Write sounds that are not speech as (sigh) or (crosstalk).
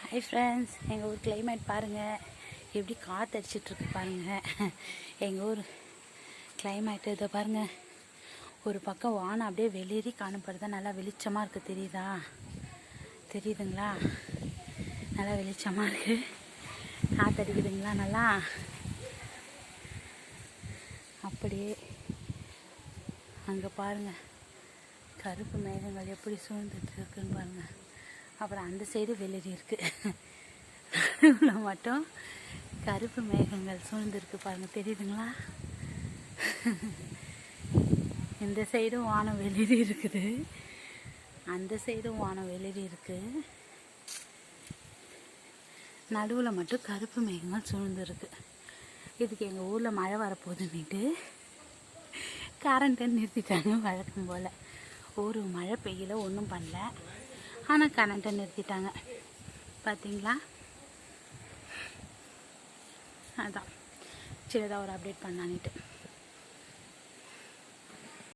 Hi friends எங்கள் ஊர் climate பாருங்கள் எப்படி காற்று அடிச்சிட்ருக்கு பாருங்கள் எங்கள் ஊர் கிளைமேட் இதை பாருங்கள் ஒரு பக்கம் வானம் அப்படியே வெளியேறி காணப்படுதா. நல்லா வெளிச்சமாக இருக்குது தெரியுதா? தெரியுதுங்களா? நல்லா வெளிச்சமாக இருக்குது காற்று அடிக்குதுங்களா நல்லா? அப்படியே அங்கே பாருங்கள் கருப்பு மேகங்கள் எப்படி சூழ்ந்துட்டு இருக்குன்னு பாருங்கள் அப்புறம் அந்த சைடு வெளிரி இருக்குது (laughs) நடுவில் மட்டும் கருப்பு மேகங்கள் சூழ்ந்துருக்கு பாருங்கள் தெரியுதுங்களா? (laughs) இந்த சைடும் வானம் வெளிரி இருக்குது. அந்த சைடும் வானம் வெளிரி இருக்குது நடுவில் மட்டும் கருப்பு மேகங்கள் சூழ்ந்துருக்கு. இதுக்கு எங்கள் ஊரில் மழை வரப்போகுதுன்னுட்டு கரண்ட்டை நிறுத்திட்டாங்க வழக்கம் போல். ஒரு மழை பெய்யல ஒன்றும் பண்ணல. ஆனால் கரண்ட்டை நிறுத்திட்டாங்க. பார்த்தீங்களா அதான். சின்னதாக ஒரு அப்டேட் பண்ணான்ட்டு